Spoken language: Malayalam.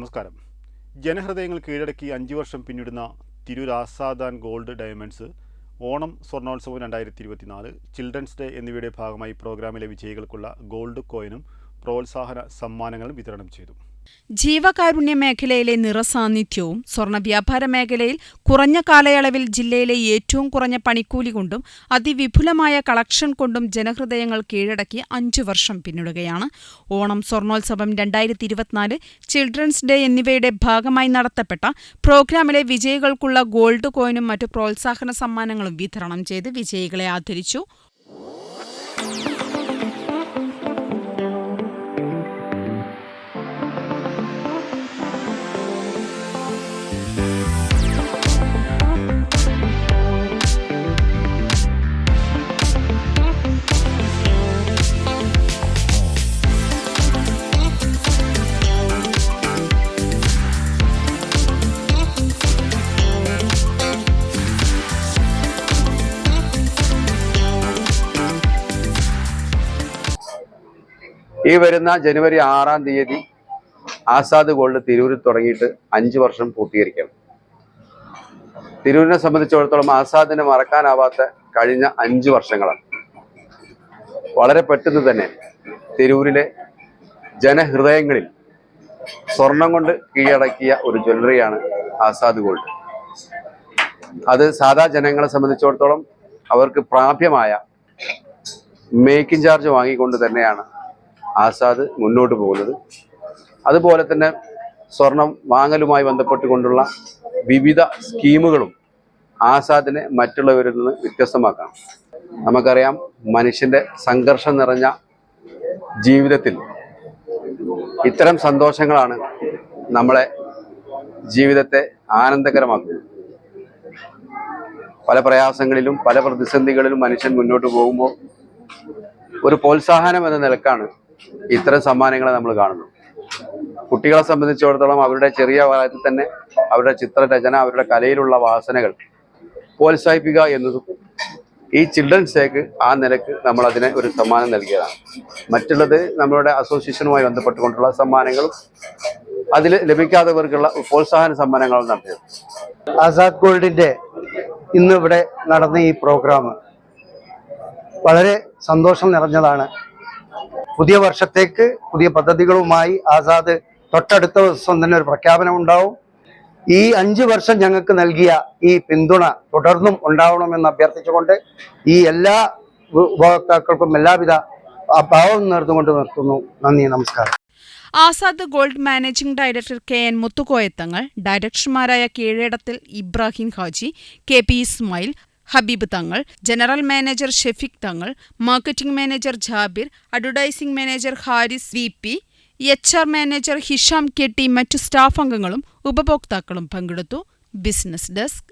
നമസ്കാരം. ജനഹൃദയങ്ങൾ കീഴടക്കി അഞ്ച് വർഷം പിന്നിടുന്ന തിരുരാസാദാൻ ഗോൾഡ് ഡയമണ്ട്സ് ഓണം സ്വർണോത്സവം രണ്ടായിരത്തി ഇരുപത്തിനാല് ചിൽഡ്രൻസ് ഡേ എന്നിവയുടെ ഭാഗമായി പ്രോഗ്രാമിലെ വിജയികൾക്കുള്ള ഗോൾഡ് കോയിനും പ്രോത്സാഹന സമ്മാനങ്ങളും വിതരണം ചെയ്തു. ജീവകാരുണ്യ മേഖലയിലെ നിറസാന്നിധ്യവും സ്വർണ വ്യാപാര മേഖലയിൽ കുറഞ്ഞ കാലയളവിൽ ജില്ലയിലെ ഏറ്റവും കുറഞ്ഞ പണിക്കൂലി കൊണ്ടും അതിവിപുലമായ കളക്ഷൻ കൊണ്ടും ജനഹൃദയങ്ങൾ കീഴടക്കി അഞ്ചു വർഷം പിന്നിടുകയാണ്. ഓണം സ്വർണോത്സവം രണ്ടായിരത്തി ഇരുപത്തിനാല് ചിൽഡ്രൻസ് ഡേ എന്നിവയുടെ ഭാഗമായി നടത്തപ്പെട്ട പ്രോഗ്രാമിലെ വിജയികൾക്കുള്ള ഗോൾഡ് കോയിനും മറ്റു പ്രോത്സാഹന സമ്മാനങ്ങളും വിതരണം ചെയ്ത് വിജയികളെ ആദരിച്ചു. ഈ വരുന്ന ജനുവരി ആറാം തീയതി ആസാദ് ഗോൾഡ് തിരൂരിൽ തുടങ്ങിയിട്ട് അഞ്ച് വർഷം പൂർത്തീകരിക്കണം. തിരൂരിനെ സംബന്ധിച്ചിടത്തോളം ആസാദിനെ മറക്കാനാവാത്ത കഴിഞ്ഞ അഞ്ച് വർഷങ്ങളാണ്. വളരെ പെട്ടെന്ന് തന്നെ തിരൂരിലെ ജനഹൃദയങ്ങളിൽ സ്വർണം കൊണ്ട് കീഴടക്കിയ ഒരു ജ്വല്ലറിയാണ് ആസാദ് ഗോൾഡ്. അത് സാധാ ജനങ്ങളെ സംബന്ധിച്ചിടത്തോളം അവർക്ക് പ്രാപ്യമായ മേക്കിംഗ് ചാർജ് വാങ്ങിക്കൊണ്ട് തന്നെയാണ് ആസാദ് മുന്നോട്ട് പോകുന്നത്. അതുപോലെ തന്നെ സ്വർണം വാങ്ങലുമായി ബന്ധപ്പെട്ടുകൊണ്ടുള്ള വിവിധ സ്കീമുകളും ആസാദിനെ മറ്റുള്ളവരിൽ നിന്ന് വ്യത്യസ്തമാക്കാം. നമുക്കറിയാം മനുഷ്യന്റെ സംഘർഷം നിറഞ്ഞ ജീവിതത്തിൽ ഇത്തരം സന്തോഷങ്ങളാണ് നമ്മളെ ജീവിതത്തെ ആനന്ദകരമാക്കുന്നത്. പല പ്രയാസങ്ങളിലും പല പ്രതിസന്ധികളിലും മനുഷ്യൻ മുന്നോട്ട് പോകുമ്പോൾ ഒരു പ്രോത്സാഹനം എന്ന നിലക്കാണ് ഇത്തരം സമ്മാനങ്ങളെ നമ്മൾ കാണുന്നു. കുട്ടികളെ സംബന്ധിച്ചിടത്തോളം അവരുടെ ചെറിയ പ്രായത്തിൽ തന്നെ അവരുടെ ചിത്രരചന അവരുടെ കലയിലുള്ള വാസനകൾ പ്രോത്സാഹിപ്പിക്കുക എന്നതും ഈ ചിൽഡ്രൻസ് ഡേക്ക് ആ നിലയ്ക്ക് നമ്മൾ അതിനെ ഒരു സമ്മാനം നൽകിയതാണ്. മറ്റുള്ളത് നമ്മളുടെ അസോസിയേഷനുമായി ബന്ധപ്പെട്ടുകൊണ്ടുള്ള സമ്മാനങ്ങളും അതിൽ ലഭിക്കാത്തവർക്കുള്ള പ്രോത്സാഹന സമ്മാനങ്ങളും നടത്തിയത്. ആസാദ് ഗോൾഡിന്റെ ഇന്നിവിടെ നടന്ന ഈ പ്രോഗ്രാം വളരെ സന്തോഷം നിറഞ്ഞതാണ്. പുതിയ വർഷത്തേക്ക് പുതിയ പദ്ധതികളുമായി ആസാദ് തൊട്ടടുത്ത ദിവസം തന്നെ ഒരു പ്രഖ്യാപനം ഉണ്ടാവും. ഈ അഞ്ച് വർഷം ഞങ്ങൾക്ക് നൽകിയ ഈ പിന്തുണ തുടർന്നും ഉണ്ടാവണമെന്ന് അഭ്യർത്ഥിച്ചുകൊണ്ട് ഈ എല്ലാ ഉപഭോക്താക്കൾക്കും എല്ലാവിധ അഭാവം നേർന്നുകൊണ്ട് നിർത്തുന്നു. നന്ദി നമസ്കാരം. Azad gold managing director K N മുത്തുകോയത്തങ്ങൾ ഡയറക്ടർമാരായ Keezhedathil Ibrahim Haji K P Ismail Habeeb Thangal general manager Shefeeq Thangal marketing manager Jabir advertising manager Haris V P H R manager Hisham കെട്ടി മറ്റു സ്റ്റാഫ് അംഗങ്ങളും ഉപഭോക്താക്കളും പങ്കെടുത്തു. Business desk